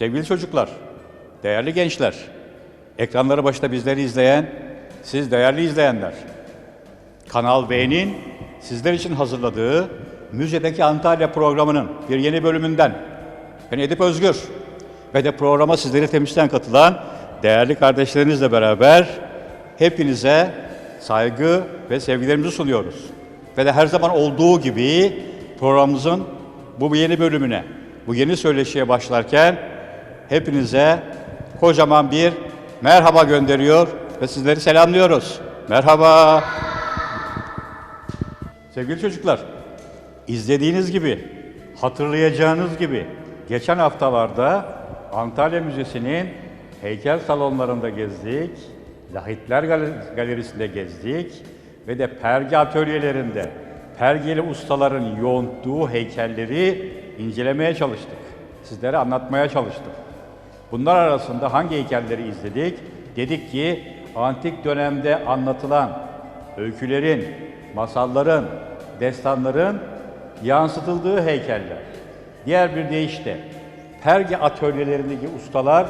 Sevgili çocuklar, değerli gençler, ekranları başında bizleri izleyen, siz değerli izleyenler, Kanal B'nin sizler için hazırladığı Müzedeki Antalya programının bir yeni bölümünden ben Edip Özgür ve de programa sizleri temsilen katılan değerli kardeşlerinizle beraber hepinize saygı ve sevgilerimizi sunuyoruz. Ve de her zaman olduğu gibi programımızın bu yeni bölümüne, bu yeni söyleşiye başlarken hepinize kocaman bir merhaba gönderiyor ve sizleri selamlıyoruz. Merhaba. Sevgili çocuklar, izlediğiniz gibi, hatırlayacağınız gibi geçen haftalarda Antalya Müzesi'nin heykel salonlarında gezdik, Lahitler Gal- Galerisi'nde gezdik ve de Pergi atölyelerinde Pergeli ustaların yoğuntuğu heykelleri incelemeye çalıştık. Sizlere anlatmaya çalıştık. Bunlar arasında hangi heykelleri izledik? Dedik ki antik dönemde anlatılan öykülerin, masalların, destanların yansıtıldığı heykeller. Diğer bir deyişle Perge atölyelerindeki ustalar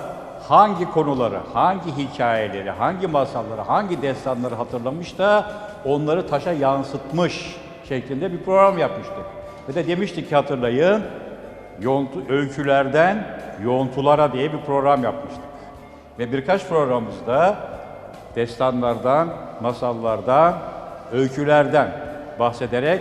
hangi konuları, hangi hikayeleri, hangi masalları, hangi destanları hatırlamış da onları taşa yansıtmış şeklinde bir program yapmıştık. Ve de demiştik ki hatırlayın, Yoğuntu, öykülerden yoğuntulara diye bir program yapmıştık. Ve birkaç programımızda destanlardan, masallardan, öykülerden bahsederek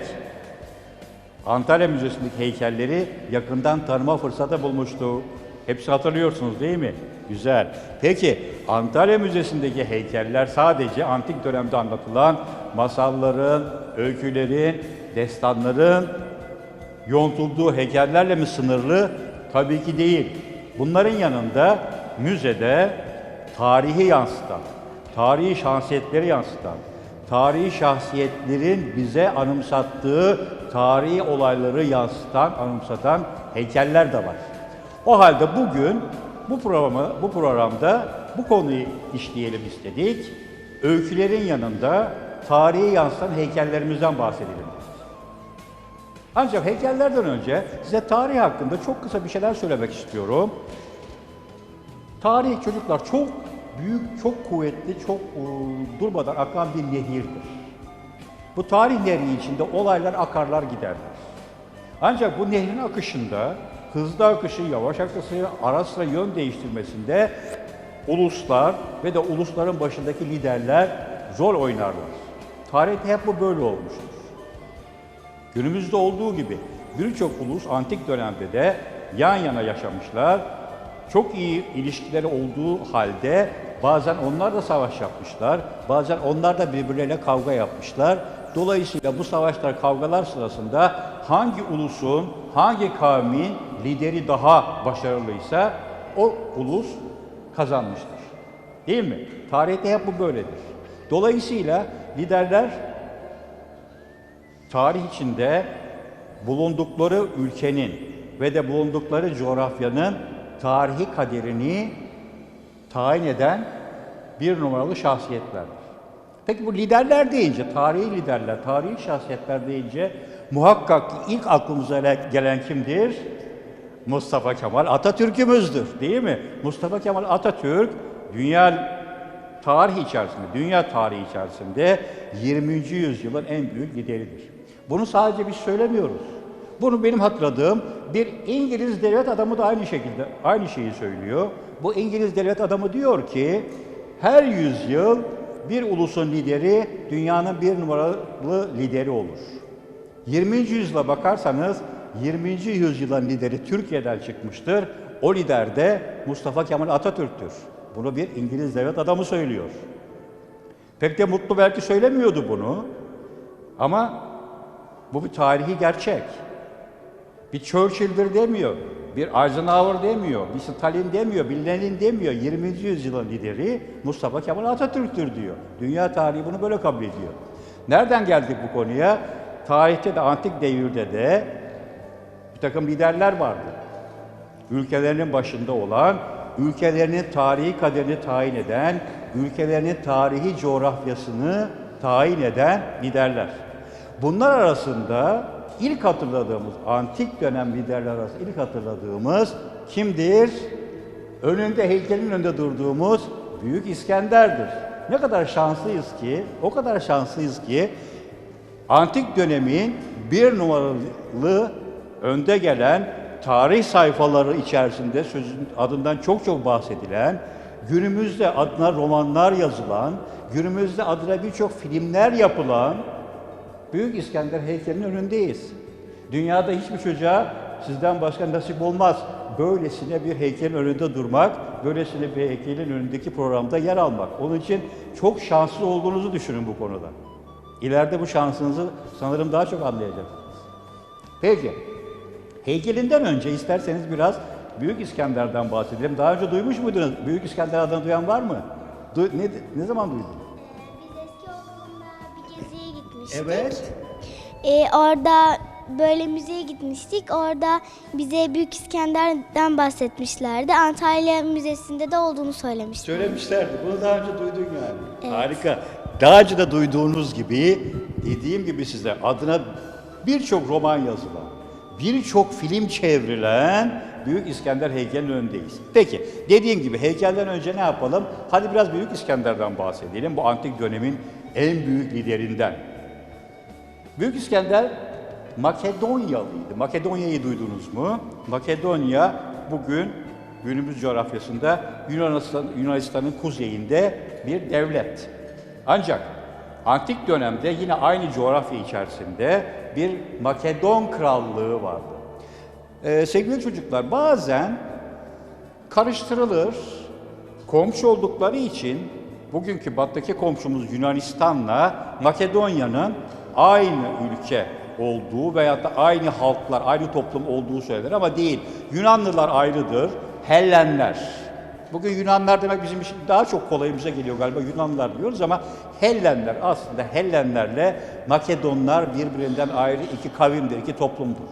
Antalya Müzesi'ndeki heykelleri yakından tanıma fırsatı bulmuştuk. Hepsi hatırlıyorsunuz değil mi? Güzel. Peki Antalya Müzesi'ndeki heykeller sadece antik dönemde anlatılan masalların, öykülerin, destanların yontulduğu heykellerle mi sınırlı? Tabii ki değil. Bunların yanında müzede tarihi yansıtan, tarihi şahsiyetleri yansıtan, tarihi şahsiyetlerin bize anımsattığı tarihi olayları yansıtan, anımsatan heykeller de var. O halde bugün bu programı bu programda bu konuyu işleyelim istedik. Öykülerin yanında tarihi yansıtan heykellerimizden bahsedelim. Ancak heykellerden önce size tarih hakkında çok kısa bir şeyler söylemek istiyorum. Tarih çocuklar çok büyük, çok kuvvetli, çok e, durmadan akan bir nehirdir. Bu tarih nehri içinde olaylar akarlar giderler. Ancak bu nehrin akışında, hızlı akışı, yavaş akışı, ara sıra yön değiştirmesinde uluslar ve de ulusların başındaki liderler rol oynarlar. Tarihte hep bu böyle olmuştur. Günümüzde olduğu gibi birçok ulus antik dönemde de yan yana yaşamışlar. Çok iyi ilişkileri olduğu halde bazen onlar da savaş yapmışlar, bazen onlar da birbirleriyle kavga yapmışlar. Dolayısıyla bu savaşlar, kavgalar sırasında hangi ulusun, hangi kavmin lideri daha başarılıysa o ulus kazanmıştır. Değil mi? Tarihte hep bu böyledir. Dolayısıyla liderler tarih içinde bulundukları ülkenin ve de bulundukları coğrafyanın tarihi kaderini tayin eden bir numaralı şahsiyetlerdir. Peki bu liderler deyince, tarihi liderler, tarihi şahsiyetler deyince muhakkak ilk aklımıza gelen kimdir? Mustafa Kemal Atatürk'ümüzdür değil mi? Mustafa Kemal Atatürk dünya tarih içerisinde, dünya tarihi içerisinde 20. yüzyılın en büyük lideridir. Bunu sadece biz söylemiyoruz. Bunu benim hatırladığım bir İngiliz devlet adamı da aynı şekilde aynı şeyi söylüyor. Bu İngiliz devlet adamı diyor ki her yüzyıl bir ulusun lideri dünyanın bir numaralı lideri olur. 20. yüzyıla bakarsanız 20. yüzyılın lideri Türkiye'den çıkmıştır. O lider de Mustafa Kemal Atatürk'tür. Bunu bir İngiliz devlet adamı söylüyor. Pek de mutlu belki söylemiyordu bunu. Ama bu bir tarihi gerçek. Bir Churchill'dir demiyor, bir Eisenhower demiyor, bir Stalin demiyor, bir Lenin demiyor. 20. yüzyılın lideri Mustafa Kemal Atatürk'tür diyor. Dünya tarihi bunu böyle kabul ediyor. Nereden geldik bu konuya? Tarihte de antik devirde de bir takım liderler vardı. Ülkelerinin başında olan, ülkelerinin tarihi kaderini tayin eden, ülkelerinin tarihi coğrafyasını tayin eden liderler. Bunlar arasında ilk hatırladığımız, antik dönem liderler arasında ilk hatırladığımız kimdir? Önünde heykelin önünde durduğumuz Büyük İskender'dir. Ne kadar şanslıyız ki, o kadar şanslıyız ki antik dönemin bir numaralı önde gelen tarih sayfaları içerisinde sözün adından çok çok bahsedilen, günümüzde adına romanlar yazılan, günümüzde adına birçok filmler yapılan Büyük İskender heykelinin önündeyiz. Dünyada hiçbir çocuğa sizden başka nasip olmaz. Böylesine bir heykelin önünde durmak, böylesine bir heykelin önündeki programda yer almak. Onun için çok şanslı olduğunuzu düşünün bu konuda. İleride bu şansınızı sanırım daha çok anlayacaksınız. Peki, heykelinden önce isterseniz biraz Büyük İskender'den bahsedelim. Daha önce duymuş muydunuz? Büyük İskender adını duyan var mı? Du- ne, ne zaman duydun? Evet. Ee, orada böyle müzeye gitmiştik. Orada bize Büyük İskender'den bahsetmişlerdi. Antalya Müzesi'nde de olduğunu söylemişti. Söylemişlerdi. Bunu daha önce duydun yani. Evet. Harika. Daha önce de duyduğunuz gibi, dediğim gibi size adına birçok roman yazılan, birçok film çevrilen Büyük İskender heykelinin önündeyiz. Peki, dediğim gibi heykelden önce ne yapalım? Hadi biraz Büyük İskender'den bahsedelim. Bu antik dönemin en büyük liderinden. Büyük İskender Makedonyalıydı. Makedonya'yı duydunuz mu? Makedonya bugün günümüz coğrafyasında Yunanistan, Yunanistan'ın kuzeyinde bir devlet. Ancak antik dönemde yine aynı coğrafya içerisinde bir Makedon krallığı vardı. Ee, sevgili çocuklar bazen karıştırılır. Komşu oldukları için bugünkü battaki komşumuz Yunanistan'la Makedonya'nın aynı ülke olduğu veyahut da aynı halklar, aynı toplum olduğu söylenir ama değil. Yunanlılar ayrıdır, Hellenler. Bugün Yunanlar demek bizim için daha çok kolayımıza geliyor galiba Yunanlılar diyoruz ama Hellenler aslında Hellenlerle Makedonlar birbirinden ayrı iki kavimdir, iki toplumdur.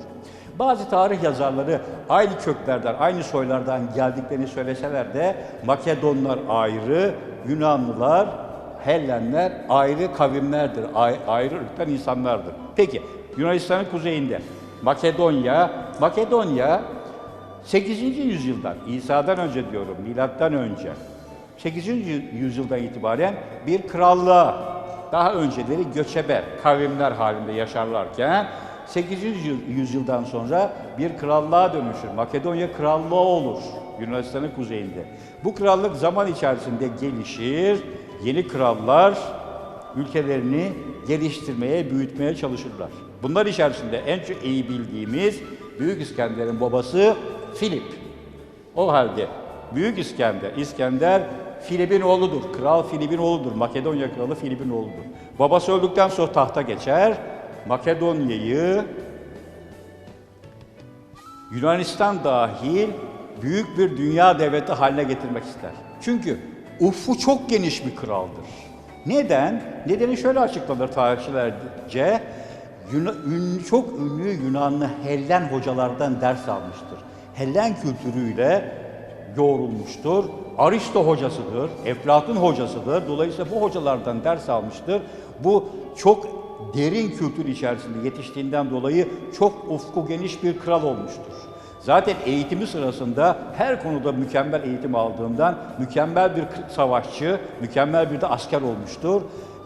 Bazı tarih yazarları aynı köklerden, aynı soylardan geldiklerini söyleseler de Makedonlar ayrı, Yunanlılar, Hellenler ayrı kavimlerdir, ay- ayrı ırktan insanlardır. Peki, Yunanistan'ın kuzeyinde Makedonya, Makedonya 8. yüzyıldan, İsa'dan önce diyorum, milattan önce, 8. yüzyıldan itibaren bir krallığa, daha önceleri göçebe kavimler halinde yaşarlarken 8. yüz- yüzyıldan sonra bir krallığa dönüşür. Makedonya krallığı olur Yunanistan'ın kuzeyinde. Bu krallık zaman içerisinde gelişir, yeni krallar ülkelerini geliştirmeye, büyütmeye çalışırlar. Bunlar içerisinde en çok iyi bildiğimiz Büyük İskender'in babası Filip. O halde Büyük İskender, İskender Filip'in oğludur. Kral Filip'in oğludur. Makedonya kralı Filip'in oğludur. Babası öldükten sonra tahta geçer. Makedonya'yı Yunanistan dahil büyük bir dünya devleti haline getirmek ister. Çünkü ufku çok geniş bir kraldır. Neden? Nedeni şöyle açıklanır tarihçilerce. Yuna- çok ünlü Yunanlı Hellen hocalardan ders almıştır. Hellen kültürüyle yoğrulmuştur. Aristo hocasıdır, Eflatun hocasıdır. Dolayısıyla bu hocalardan ders almıştır. Bu çok derin kültür içerisinde yetiştiğinden dolayı çok ufku geniş bir kral olmuştur. Zaten eğitimi sırasında her konuda mükemmel eğitim aldığından mükemmel bir savaşçı, mükemmel bir de asker olmuştur.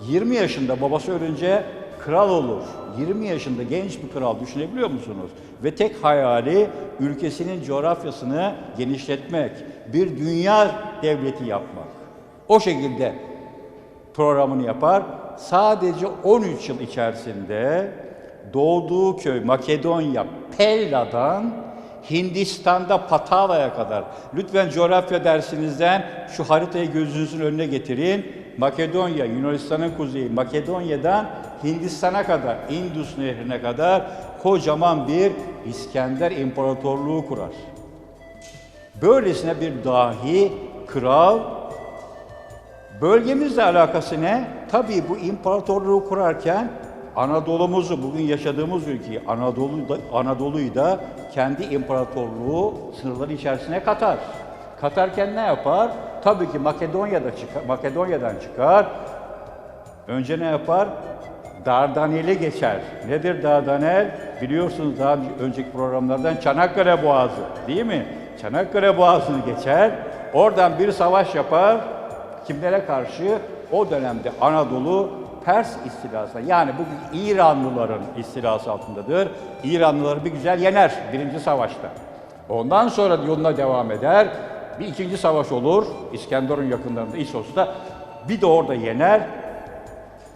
20 yaşında babası ölünce kral olur. 20 yaşında genç bir kral düşünebiliyor musunuz? Ve tek hayali ülkesinin coğrafyasını genişletmek, bir dünya devleti yapmak. O şekilde programını yapar. Sadece 13 yıl içerisinde doğduğu köy Makedonya Pella'dan Hindistan'da Patava'ya kadar. Lütfen coğrafya dersinizden şu haritayı gözünüzün önüne getirin. Makedonya, Yunanistan'ın kuzeyi, Makedonya'dan Hindistan'a kadar, Indus Nehri'ne kadar kocaman bir İskender İmparatorluğu kurar. Böylesine bir dahi kral Bölgemizle alakası ne? Tabii bu imparatorluğu kurarken Anadolu'muzu, bugün yaşadığımız ülkeyi, Anadolu da, Anadolu'yu da kendi imparatorluğu sınırları içerisine katar. Katarken ne yapar? Tabii ki Makedonya'da çıkar, Makedonya'dan çıkar. Önce ne yapar? Dardanel'i geçer. Nedir Dardanel? Biliyorsunuz daha önceki programlardan Çanakkale Boğazı değil mi? Çanakkale Boğazı'nı geçer. Oradan bir savaş yapar. Kimlere karşı? O dönemde Anadolu Pers istilası yani bugün İranlıların istilası altındadır. İranlıları bir güzel yener birinci savaşta. Ondan sonra yoluna devam eder. Bir ikinci savaş olur. İskenderun yakınlarında İsos'ta. Bir de orada yener.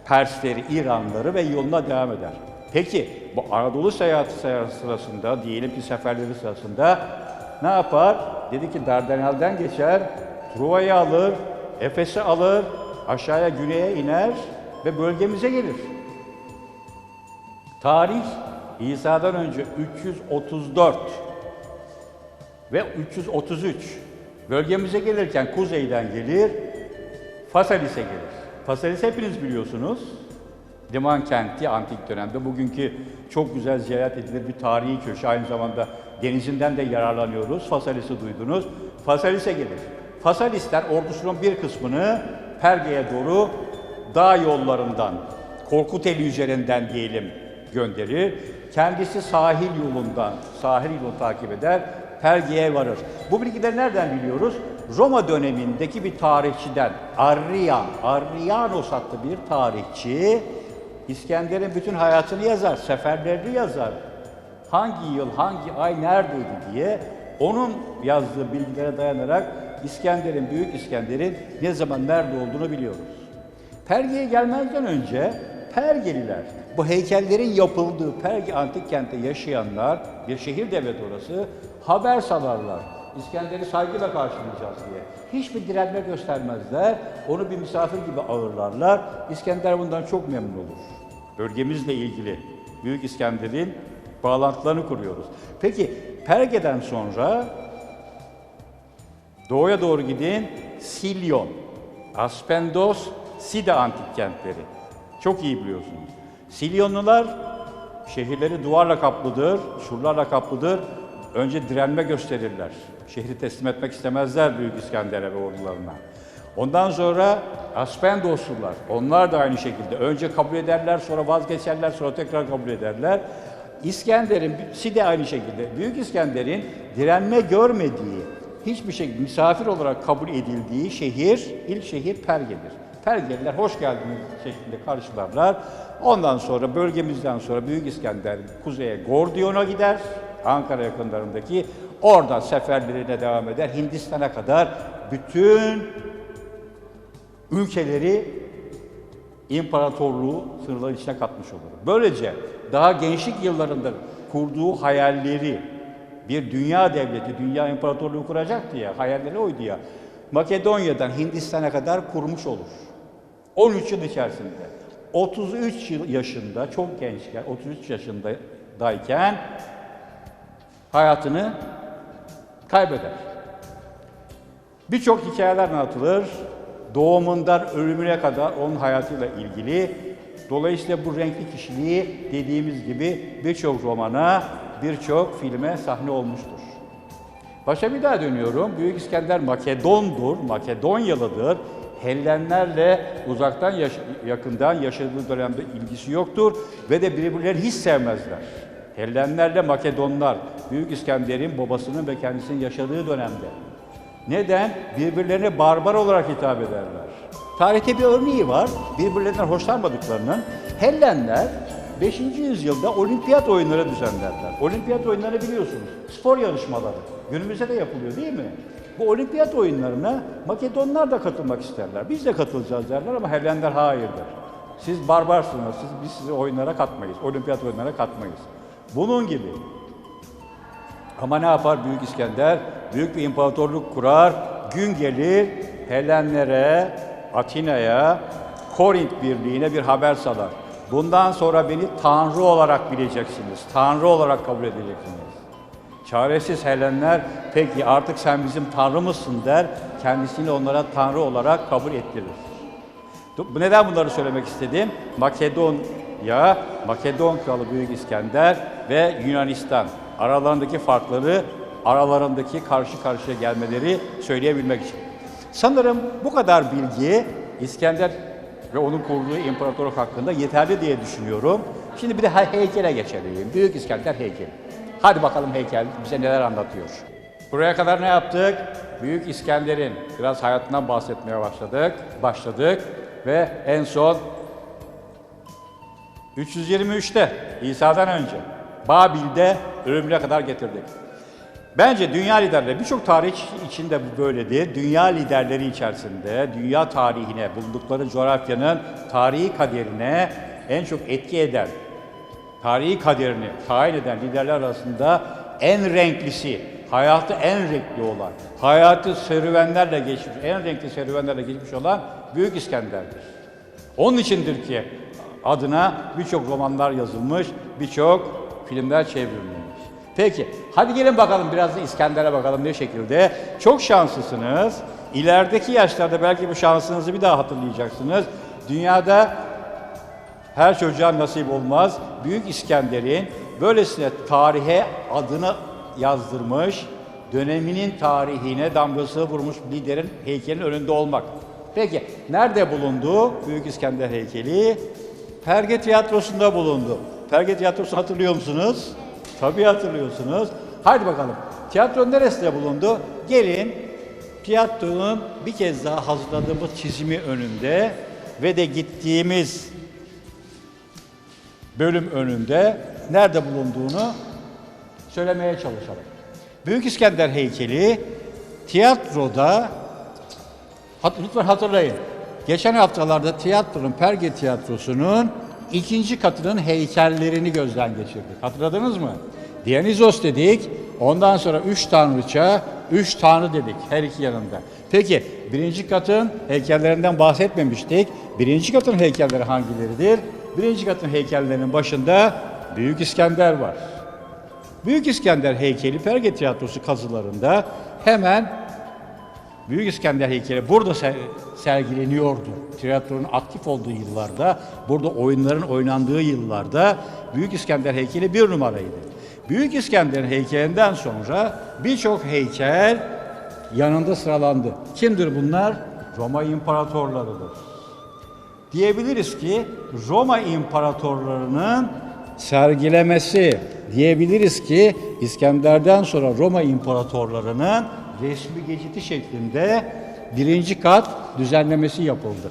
Persleri, İranlıları ve yoluna devam eder. Peki bu Anadolu seyahati sırasında, diyelim ki seferleri sırasında ne yapar? Dedi ki Dardanel'den geçer, Truva'yı alır, Efes'i alır, aşağıya güneye iner ve bölgemize gelir. Tarih İsa'dan önce 334 ve 333 bölgemize gelirken kuzeyden gelir, Fasalis'e gelir. Fasalis hepiniz biliyorsunuz. Liman kenti antik dönemde bugünkü çok güzel ziyaret edilir bir tarihi köşe. Aynı zamanda denizinden de yararlanıyoruz. Fasalis'i duydunuz. Fasalis'e gelir. Fasalisler ordusunun bir kısmını Perge'ye doğru dağ yollarından, Korkuteli üzerinden diyelim gönderir. Kendisi sahil yolundan, sahil yolunu takip eder, Perge'ye varır. Bu bilgileri nereden biliyoruz? Roma dönemindeki bir tarihçiden, Arrian, Arrianos adlı bir tarihçi, İskender'in bütün hayatını yazar, seferlerini yazar. Hangi yıl, hangi ay neredeydi diye onun yazdığı bilgilere dayanarak İskender'in, Büyük İskender'in ne zaman nerede olduğunu biliyoruz. Perge'ye gelmezden önce Pergeliler, bu heykellerin yapıldığı Perge antik kentte yaşayanlar, bir şehir devleti orası, haber salarlar. İskender'i saygıyla karşılayacağız diye. Hiçbir direnme göstermezler, onu bir misafir gibi ağırlarlar. İskender bundan çok memnun olur. Bölgemizle ilgili Büyük İskender'in bağlantılarını kuruyoruz. Peki Perge'den sonra Doğuya doğru gidin. Silyon, Aspendos, Side antik kentleri. Çok iyi biliyorsunuz. Silyonlular şehirleri duvarla kaplıdır, surlarla kaplıdır. Önce direnme gösterirler. Şehri teslim etmek istemezler Büyük İskender'e ve ordularına. Ondan sonra Aspendoslular, onlar da aynı şekilde. Önce kabul ederler, sonra vazgeçerler, sonra tekrar kabul ederler. İskender'in, Side aynı şekilde. Büyük İskender'in direnme görmediği, hiçbir şey misafir olarak kabul edildiği şehir, ilk şehir Perge'dir. Pergeliler hoş geldiniz şeklinde karşılarlar. Ondan sonra bölgemizden sonra Büyük İskender kuzeye Gordion'a gider. Ankara yakınlarındaki. Oradan seferlerine devam eder. Hindistan'a kadar bütün ülkeleri imparatorluğu sınırları içine katmış olur. Böylece daha gençlik yıllarında kurduğu hayalleri bir dünya devleti, dünya imparatorluğu kuracaktı ya, hayalleri oydu ya. Makedonya'dan Hindistan'a kadar kurmuş olur. 13 yıl içerisinde. 33 yıl yaşında, çok gençken, 33 yaşındayken hayatını kaybeder. Birçok hikayeler anlatılır. Doğumundan ölümüne kadar onun hayatıyla ilgili. Dolayısıyla bu renkli kişiliği dediğimiz gibi birçok romana, birçok filme sahne olmuştur. Başa bir daha dönüyorum. Büyük İskender Makedondur, Makedonyalıdır. Hellenlerle uzaktan yaş- yakından yaşadığı dönemde ilgisi yoktur ve de birbirlerini hiç sevmezler. Hellenlerle Makedonlar, Büyük İskender'in babasının ve kendisinin yaşadığı dönemde. Neden? Birbirlerine barbar olarak hitap ederler. Tarihte bir örneği var. Birbirlerinden hoşlanmadıklarının. Hellenler 5. yüzyılda olimpiyat oyunları düzenlerler. Olimpiyat oyunları biliyorsunuz. Spor yarışmaları. Günümüzde de yapılıyor değil mi? Bu olimpiyat oyunlarına Makedonlar da katılmak isterler. Biz de katılacağız derler ama Hellenler hayır der. Siz barbarsınız, siz, biz sizi oyunlara katmayız, olimpiyat oyunlara katmayız. Bunun gibi ama ne yapar Büyük İskender? Büyük bir imparatorluk kurar. Gün gelir Helenlere, Atina'ya, Korint Birliği'ne bir haber salar. Bundan sonra beni Tanrı olarak bileceksiniz. Tanrı olarak kabul edeceksiniz. Çaresiz Helenler, peki artık sen bizim Tanrımızsın der. Kendisini onlara Tanrı olarak kabul ettirir. Neden bunları söylemek istedim? Makedonya, Makedon Kralı Büyük İskender ve Yunanistan aralarındaki farkları, aralarındaki karşı karşıya gelmeleri söyleyebilmek için. Sanırım bu kadar bilgi İskender ve onun kurduğu imparatorluk hakkında yeterli diye düşünüyorum. Şimdi bir de he- heykele geçelim. Büyük İskender heykeli. Hadi bakalım heykel bize neler anlatıyor. Buraya kadar ne yaptık? Büyük İskender'in biraz hayatından bahsetmeye başladık. Başladık ve en son 323'te İsa'dan önce Babil'de ölümüne kadar getirdik. Bence dünya liderleri, birçok tarih içinde bu böyledir. Dünya liderleri içerisinde, dünya tarihine, bulundukları coğrafyanın tarihi kaderine en çok etki eden, tarihi kaderini tayin eden liderler arasında en renklisi, hayatı en renkli olan, hayatı serüvenlerle geçmiş, en renkli serüvenlerle geçmiş olan Büyük İskender'dir. Onun içindir ki adına birçok romanlar yazılmış, birçok filmler çevrilmiş. Peki, hadi gelin bakalım biraz da İskender'e bakalım ne şekilde. Çok şanslısınız. İlerideki yaşlarda belki bu şansınızı bir daha hatırlayacaksınız. Dünyada her çocuğa nasip olmaz. Büyük İskender'in böylesine tarihe adını yazdırmış, döneminin tarihine damgasını vurmuş liderin heykelin önünde olmak. Peki, nerede bulundu Büyük İskender heykeli? Perge Tiyatrosu'nda bulundu. Perge Tiyatrosu hatırlıyor musunuz? Tabii hatırlıyorsunuz. Haydi bakalım. Tiyatronun neresinde bulundu? Gelin tiyatronun bir kez daha hazırladığımız çizimi önünde ve de gittiğimiz bölüm önünde nerede bulunduğunu söylemeye çalışalım. Büyük İskender heykeli tiyatroda hat, lütfen hatırlayın. Geçen haftalarda tiyatronun Perge Tiyatrosu'nun ikinci katının heykellerini gözden geçirdik. Hatırladınız mı? Dionysos dedik. Ondan sonra üç tanrıça, üç tanrı dedik her iki yanında. Peki birinci katın heykellerinden bahsetmemiştik. Birinci katın heykelleri hangileridir? Birinci katın heykellerinin başında Büyük İskender var. Büyük İskender heykeli Perge Tiyatrosu kazılarında hemen Büyük İskender heykeli burada ser- sergileniyordu. Tiyatronun aktif olduğu yıllarda, burada oyunların oynandığı yıllarda Büyük İskender heykeli bir numaraydı. Büyük İskender heykelinden sonra birçok heykel yanında sıralandı. Kimdir bunlar? Roma imparatorlarıdır diyebiliriz ki Roma imparatorlarının sergilemesi diyebiliriz ki İskender'den sonra Roma imparatorlarının resmi geçiti şeklinde birinci kat düzenlemesi yapıldı.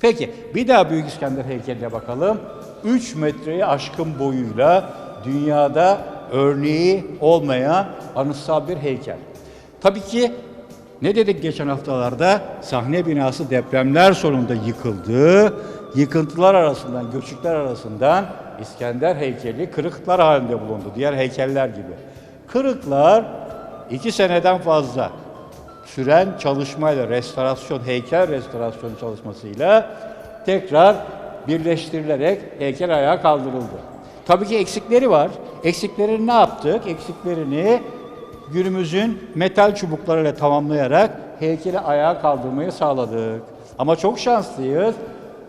Peki bir daha Büyük İskender heykeline bakalım. 3 metreyi aşkın boyuyla dünyada örneği olmayan anıtsal bir heykel. Tabii ki ne dedik geçen haftalarda? Sahne binası depremler sonunda yıkıldı. Yıkıntılar arasından, göçükler arasından İskender heykeli kırıklar halinde bulundu. Diğer heykeller gibi. Kırıklar iki seneden fazla süren çalışmayla, restorasyon, heykel restorasyon çalışmasıyla tekrar birleştirilerek heykel ayağa kaldırıldı. Tabii ki eksikleri var. Eksiklerini ne yaptık? Eksiklerini günümüzün metal çubuklarıyla tamamlayarak heykeli ayağa kaldırmayı sağladık. Ama çok şanslıyız.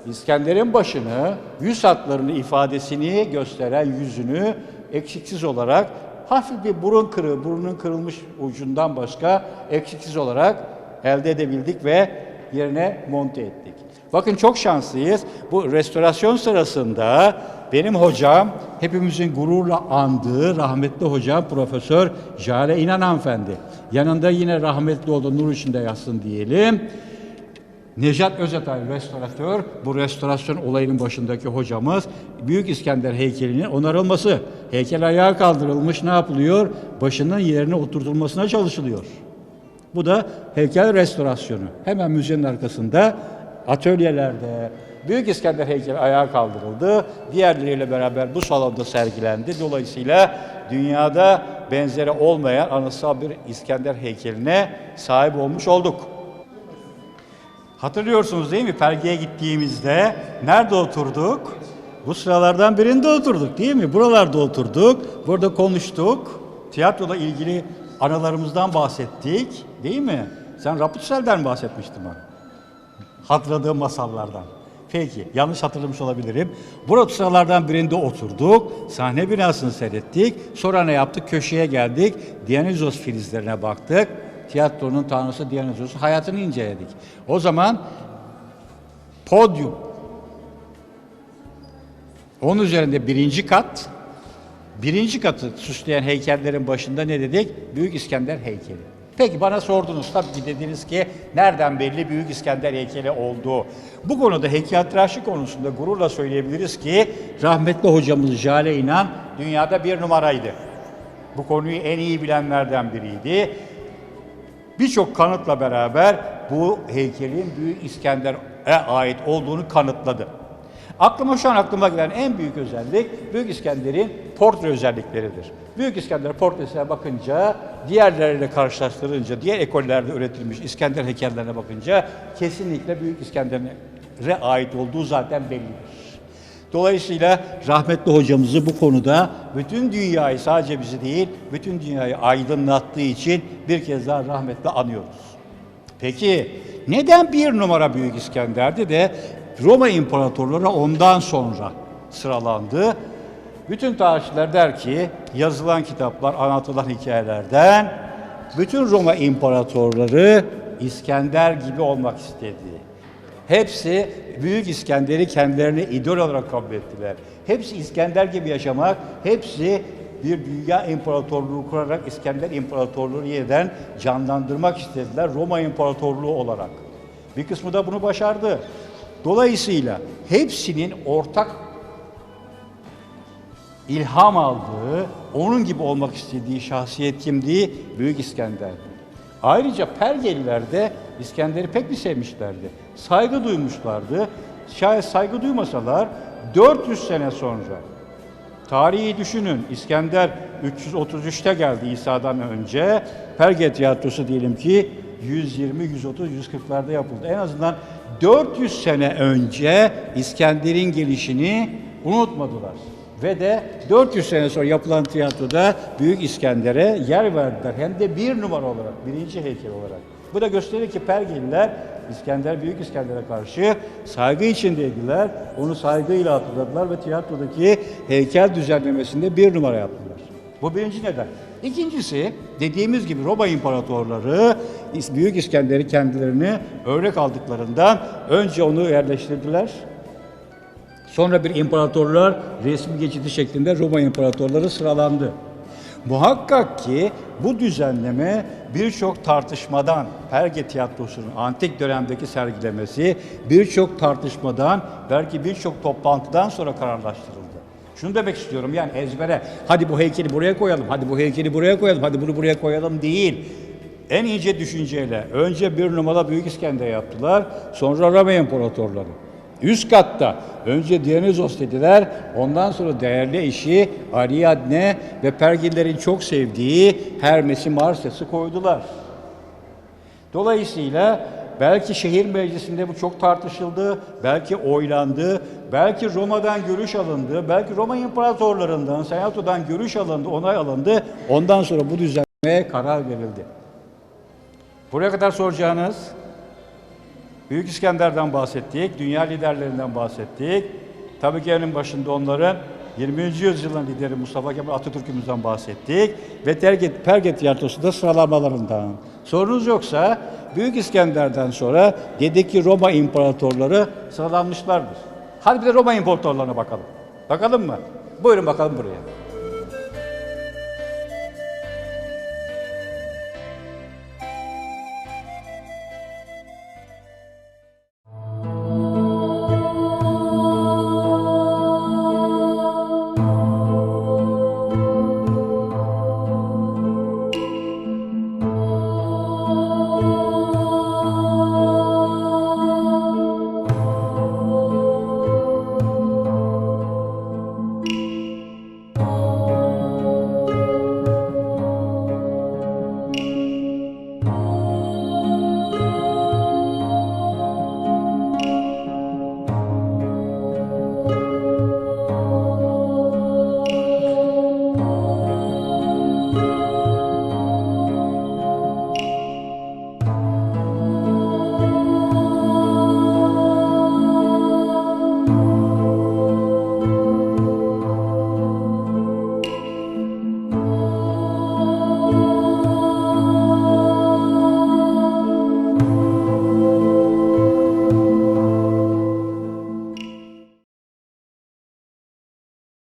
İskender'in başını, yüz hatlarını ifadesini gösteren yüzünü eksiksiz olarak hafif bir burun kırığı, burnun kırılmış ucundan başka eksiksiz olarak elde edebildik ve yerine monte ettik. Bakın çok şanslıyız. Bu restorasyon sırasında benim hocam, hepimizin gururla andığı rahmetli hocam Profesör Jale İnan hanımefendi. Yanında yine rahmetli oldu, nur içinde yatsın diyelim. Nejat Özetay restoratör, bu restorasyon olayının başındaki hocamız. Büyük İskender heykelinin onarılması. Heykel ayağa kaldırılmış ne yapılıyor? Başının yerine oturtulmasına çalışılıyor. Bu da heykel restorasyonu. Hemen müzenin arkasında atölyelerde Büyük İskender heykeli ayağa kaldırıldı. Diğerleriyle beraber bu salonda sergilendi. Dolayısıyla dünyada benzeri olmayan anıtsal bir İskender heykeline sahip olmuş olduk. Hatırlıyorsunuz değil mi? Perge'ye gittiğimizde nerede oturduk? Bu sıralardan birinde oturduk değil mi? Buralarda oturduk. Burada konuştuk. Tiyatrola ilgili anılarımızdan bahsettik. Değil mi? Sen Rapunzel'den bahsetmiştin bana. Hatırladığım masallardan. Peki, yanlış hatırlamış olabilirim. Burada sıralardan birinde oturduk, sahne binasını seyrettik. Sonra ne yaptık? Köşeye geldik, Dionysos filizlerine baktık. Tiyatronun tanrısı Dionysos'un hayatını inceledik. O zaman podyum, onun üzerinde birinci kat, Birinci katı süsleyen heykellerin başında ne dedik? Büyük İskender heykeli. Peki bana sordunuz tabii ki dediniz ki nereden belli Büyük İskender heykeli olduğu. Bu konuda heykeltıraşlık konusunda gururla söyleyebiliriz ki rahmetli hocamız Jale İnan dünyada bir numaraydı. Bu konuyu en iyi bilenlerden biriydi. Birçok kanıtla beraber bu heykelin Büyük İskender'e ait olduğunu kanıtladı. Aklıma şu an aklıma gelen en büyük özellik Büyük İskender'in portre özellikleridir. Büyük İskender portresine bakınca, diğerleriyle karşılaştırınca, diğer ekollerde üretilmiş İskender heykellerine bakınca kesinlikle Büyük İskender'e ait olduğu zaten bellidir. Dolayısıyla rahmetli hocamızı bu konuda bütün dünyayı sadece bizi değil, bütün dünyayı aydınlattığı için bir kez daha rahmetle anıyoruz. Peki neden bir numara Büyük İskender'di de Roma imparatorları ondan sonra sıralandı? Bütün tarihçiler der ki yazılan kitaplar, anlatılan hikayelerden bütün Roma imparatorları İskender gibi olmak istedi. Hepsi Büyük İskender'i kendilerine idol olarak kabul ettiler. Hepsi İskender gibi yaşamak, hepsi bir dünya imparatorluğu kurarak İskender İmparatorluğu yeniden canlandırmak istediler Roma İmparatorluğu olarak. Bir kısmı da bunu başardı. Dolayısıyla hepsinin ortak ilham aldığı, onun gibi olmak istediği şahsiyet kimdi? Büyük İskender'di. Ayrıca Pergeliler de İskender'i pek bir sevmişlerdi. Saygı duymuşlardı. Şayet saygı duymasalar 400 sene sonra Tarihi düşünün. İskender 333'te geldi İsa'dan önce. Perge tiyatrosu diyelim ki 120, 130, 140'larda yapıldı. En azından 400 sene önce İskender'in gelişini unutmadılar. Ve de 400 sene sonra yapılan tiyatroda Büyük İskender'e yer verdiler. Hem de bir numara olarak, birinci heykel olarak. Bu da gösterir ki Pergeliler İskender, Büyük İskender'e karşı saygı içindeydiler. Onu saygıyla hatırladılar ve tiyatrodaki heykel düzenlemesinde bir numara yaptılar. Bu birinci neden. İkincisi, dediğimiz gibi Roma imparatorları Büyük İskender'i kendilerine örnek aldıklarından önce onu yerleştirdiler. Sonra bir imparatorlar resmi geçidi şeklinde Roma imparatorları sıralandı. Muhakkak ki bu düzenleme birçok tartışmadan, Perge Tiyatrosu'nun antik dönemdeki sergilemesi birçok tartışmadan, belki birçok toplantıdan sonra kararlaştırıldı. Şunu demek istiyorum yani ezbere, hadi bu heykeli buraya koyalım, hadi bu heykeli buraya koyalım, hadi bunu buraya koyalım değil. En ince düşünceyle önce bir numara Büyük İskender yaptılar, sonra Roma imparatorları. Üst katta önce Dionysos dediler, ondan sonra değerli eşi Ariadne ve Pergillerin çok sevdiği Hermes'i Marses'i koydular. Dolayısıyla belki şehir meclisinde bu çok tartışıldı, belki oylandı, belki Roma'dan görüş alındı, belki Roma imparatorlarından, Senato'dan görüş alındı, onay alındı. Ondan sonra bu düzenlemeye karar verildi. Buraya kadar soracağınız Büyük İskender'den bahsettik, dünya liderlerinden bahsettik. Tabii ki en başında onların 20. yüzyılın lideri Mustafa Kemal Atatürk'ümüzden bahsettik ve Terget, Perge Tiyatrosu'nda sıralamalarından. Sorunuz yoksa Büyük İskender'den sonra dedik ki Roma imparatorları sıralanmışlardır. Hadi bir de Roma imparatorlarına bakalım. Bakalım mı? Buyurun bakalım buraya.